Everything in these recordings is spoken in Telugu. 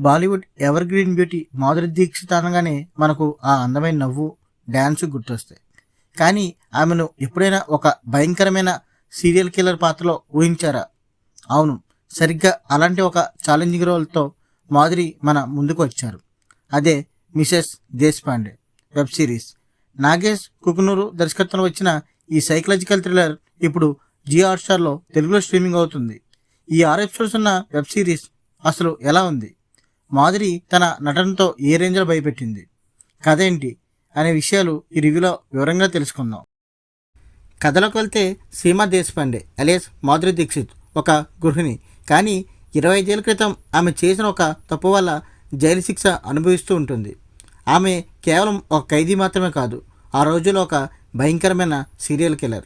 Bollywood evergreen beauty Madhuri Dixit అనగానే మనకు ఆ అందమైన నవ్వు డ్యాన్స్ గుర్తొస్తాయి. కానీ ఆమెను ఎప్పుడైనా ఒక భయంకరమైన సీరియల్ కిల్లర్ పాత్రలో ఊహించారా? అవును సరిగ్గా అలాంటి ఒక ఛాలెంజింగ్ రోల్తో మాధురి మన ముందుకు వచ్చారు. అదే Mrs Deshpande web series. Nagesh Kukunoor దర్శకత్వంలో వచ్చిన ఈ సైకలాజికల్ థ్రిల్లర్ ఇప్పుడు జియో హాట్స్టార్లో తెలుగులో స్ట్రీమింగ్ అవుతుంది. ఈ ఆరు ఎపిసోడ్స్ ఉన్న వెబ్ సిరీస్ అసలు ఎలా ఉంది? మాధురి తన నటనతో ఏ రేంజ్లో భయపెట్టింది? కథ ఏంటి అనే విషయాలు ఈ రివ్యూలో వివరంగా తెలుసుకుందాం. కథలోకి వెళ్తే సీమా దేశపాండే అలేస్ మాధురి దీక్షిత్ ఒక గృహిణి. కానీ ఇరవై ఐదేళ్ళ క్రితం ఆమె చేసిన ఒక తప్పు వల్ల జైలు శిక్ష అనుభవిస్తూ ఉంటుంది. ఆమె కేవలం ఒక ఖైదీ మాత్రమే కాదు ఆ రోజుల్లో ఒక భయంకరమైన సీరియల్ కిల్లర్.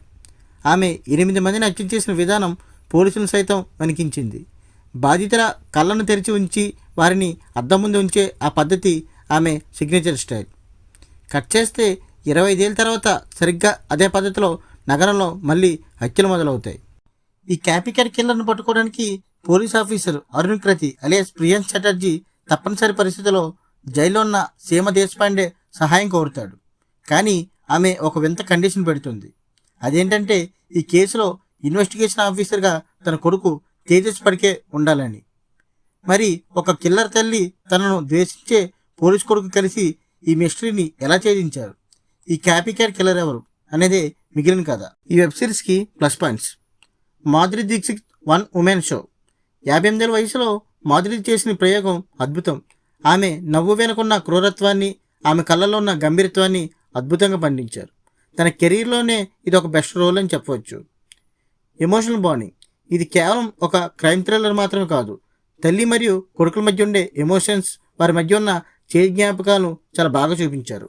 ఆమె ఎనిమిది మందిని హత్య చేసిన విధానం పోలీసులను సైతం వణికించింది. బాధితుల కళ్ళను తెరిచి ఉంచి వారిని అద్దం ముందు ఉంచే ఆ పద్ధతి ఆమె సిగ్నేచర్ స్టైల్ కట్ చేస్తే ఇరవై ఐదేళ్ళ తర్వాత సరిగ్గా అదే పద్ధతిలో నగరంలో మళ్ళీ హత్యలు మొదలవుతాయి. ఈ క్యాపికర్ కిల్లర్ను పట్టుకోవడానికి పోలీస్ ఆఫీసర్ అరుణ్ క్రతి అలియాస్ ప్రియాంక్ చటర్జీ తప్పనిసరి పరిస్థితిలో జైల్లో ఉన్న సీమ దేశపాండే సహాయం కోరుతాడు. కానీ ఆమె ఒక వింత కండిషన్ పెడుతుంది. అదేంటంటే ఈ కేసులో ఇన్వెస్టిగేషన్ ఆఫీసర్గా తన కొడుకు తేజస్ పడికే ఉండాలని. మరి ఒక కిల్లర్ తల్లి తనను ద్వేషించే పోలీస్ కొడుకు కలిసి ఈ మిస్టరీని ఎలా ఛేదించారు? ఈ క్యాపికేట్ కిల్లర్ ఎవరు? అనేదే మిగిలిన కథ. ఈ web సిరీస్కి plus points. Madhuri Dixit one woman show. యాభై ఎనిమిదేళ్ళ వయసులో మాధురి చేసిన ప్రయోగం అద్భుతం. ఆమె నవ్వు వెనుకున్న క్రూరత్వాన్ని ఆమె కళ్ళలో ఉన్న గంభీరత్వాన్ని అద్భుతంగా పండించారు. తన కెరీర్లోనే ఇది ఒక బెస్ట్ రోల్ అని చెప్పవచ్చు. Emotional bonding. ఇది కేవలం ఒక క్రైమ్ థ్రిల్లర్ మాత్రమే కాదు తల్లి మరియు కొడుకుల మధ్య ఉండే ఎమోషన్స్ వారి మధ్య ఉన్న చేయి జ్ఞాపకాలను చాలా బాగా చూపించారు.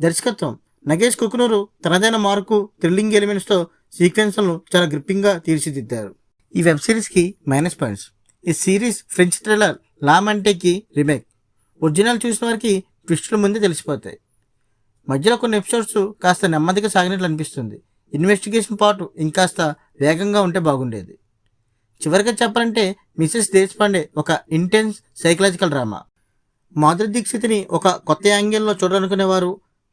దర్శకత్వం. నగేష్ కుకునూరు తనదైన మార్కు థ్రిల్లింగ్ ఎలిమెంట్స్తో సీక్వెన్స్లను చాలా గ్రిప్పింగ్గా తీర్చిదిద్దారు. ఈ వెబ్ సిరీస్కి మైనస్ పాయింట్స్ ఈ సిరీస్ ఫ్రెంచ్ థ్రిల్లర్ లా మంటేకి రిమేక్ ఒరిజినల్ చూసిన వారికి ట్విస్టుల ముందే తెలిసిపోతాయి. మధ్యలో కొన్ని ఎపిసోడ్స్ కాస్త నెమ్మదిగా సాగినట్లు అనిపిస్తుంది. ఇన్వెస్టిగేషన్ పార్ట్ ఇంకాస్త వేగంగా ఉంటే బాగుండేది. చివరిగా చెప్పాలంటే మిసెస్ దేశపాండే ఒక ఇంటెన్స్ సైకలాజికల్ డ్రామా మాధురి దీక్షిత్ని ఒక కొత్త యాంగిల్లో చూడాలనుకునేవారు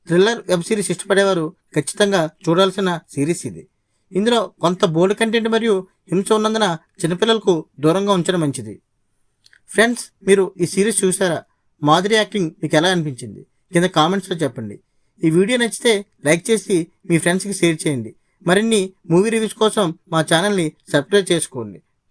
థ్రిల్లర్ వెబ్ సిరీస్ ఇష్టపడేవారు ఖచ్చితంగా చూడాల్సిన సిరీస్ ఇది. ఇందులో కొంత బోల్డ్ కంటెంట్ మరియు హింస ఉన్నందున చిన్నపిల్లలకు దూరంగా ఉంచడం మంచిది. ఫ్రెండ్స్ మీరు ఈ సిరీస్ చూసారా? మాధురి యాక్టింగ్ మీకు ఎలా అనిపించింది? కింద కామెంట్స్లో చెప్పండి. ఈ వీడియో నచ్చితే లైక్ చేసి మీ ఫ్రెండ్స్కి షేర్ చేయండి. మరిన్ని మూవీ రివ్యూస్ కోసం మా ఛానల్ని సబ్స్క్రైబ్ చేసుకోండి.